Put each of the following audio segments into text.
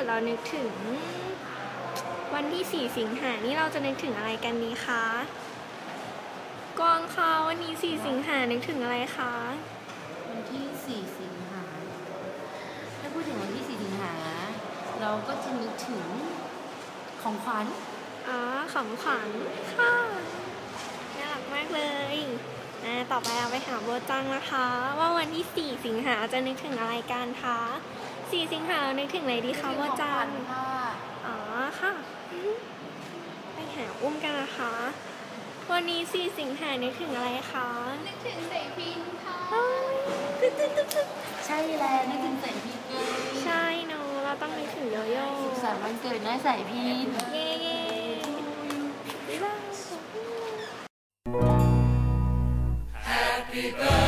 ดเรานึกถึง วันที่ 4 สิงหานี่เราจะนึกถึงอะไรกันดีคะกวางคะวันนี้ 4 สิงหานึกถึงอะไรคะวันที่ 4 สิงหาถ้าพูดถึงวันที่ 4 สิงหา เราก็จะนึกถึงของขวัญอ๋อของขวัญค่ะน่ารักมากเลยอ่าต่อไปเราไปหาโบจังนะคะ ว่าวันที่ 4 สิงหาจะนึกถึงอะไรกันคะ 4 สิงหาเรานึกถึงอะไรดีคะโบจังค่ะอ๋อค่ะอืมไปหาอุ้มกันนะคะ วันนี้ 4 สิงหานึกถึงอะไรคะ นึกถึงเสพินค่ะเฮ้ยตึ๊ดตึ๊ดตึ๊ดตึ๊ดใช่แล้วนึกถึงใส่พินเลยใช่เนอะเราต้องนึกถึงโยโย่สุขสันต์วันเกิดน้อยใส่พินเย้เย้บ๊ายบายก็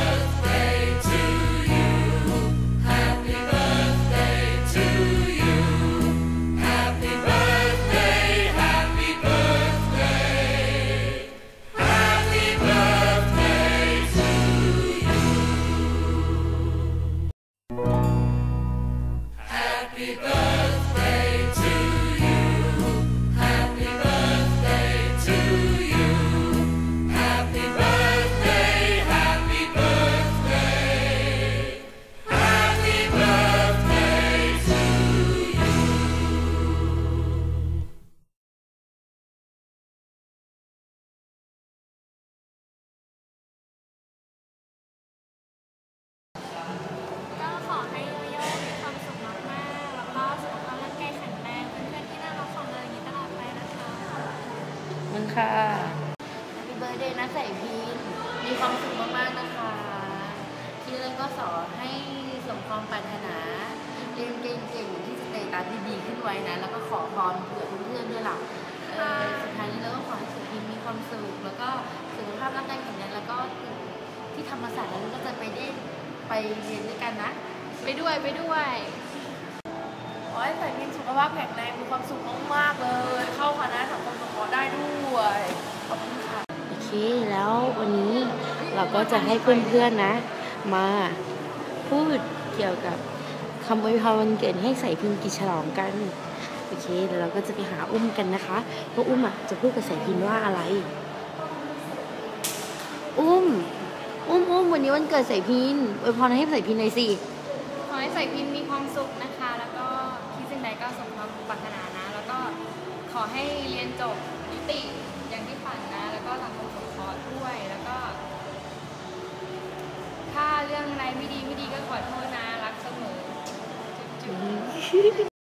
มึงค่ะ Happy birthday นะใส่พินมีความสุขมากๆนะคะที่เล่นก็สอนให้สมความปรารถนาเรียนเก่งๆที่สเตตัสดีๆขึ้นไว้นะ แล้วก็ขอพรเผื่อเพื่อนๆด้วยล่ะเออสุดท้ายนี้เราก็ขอให้ใส่พินมีความสุขแล้วก็สุขภาพร่างกายแข็งแรงแล้วก็ที่ธรรมศาสตร์แล้วก็จะไปได้ไปเรียนด้วยกันนะ ไปด้วยไปด้วยขอให้ใส่พินสุขภาพแข็งแรงมีความสุขมากๆเลย เข้าคณะสังคมสงเคราะห์ได้ด้วย ขอบคุณค่ะ โอเค แล้ววันนี้เรา ก็จะให้เพื่อนๆนะ มาพูดเกี่ยวกับคำอวยพรวันเกิดให้ใส่พิมพ์กิฉลองกันโอเคเดี๋ยวเราก็จะไปหาอุ้มกันนะคะว่าอุ้มอะจะพูดกับใส่พิมพ์ว่าอะไร อุ้ม อุ้มอุ้มวันนี้วันเกิดใส่พินอวยพรให้ใส่พินหน่อยสิขอให้ใส่พินมีความสุขนะคะ แล้วก็คิดสิ่งใดก็สมความปรารถนานะ แล้วก็ขอให้เรียนจบนิติอย่างที่ฝันนะ แล้วก็สังคมสงเคราะห์ด้วย แล้วก็ ถ้าเรื่องอะ ไม่ดีไม่ดีก็ขอโทษนะรักเสมอจุ๊บ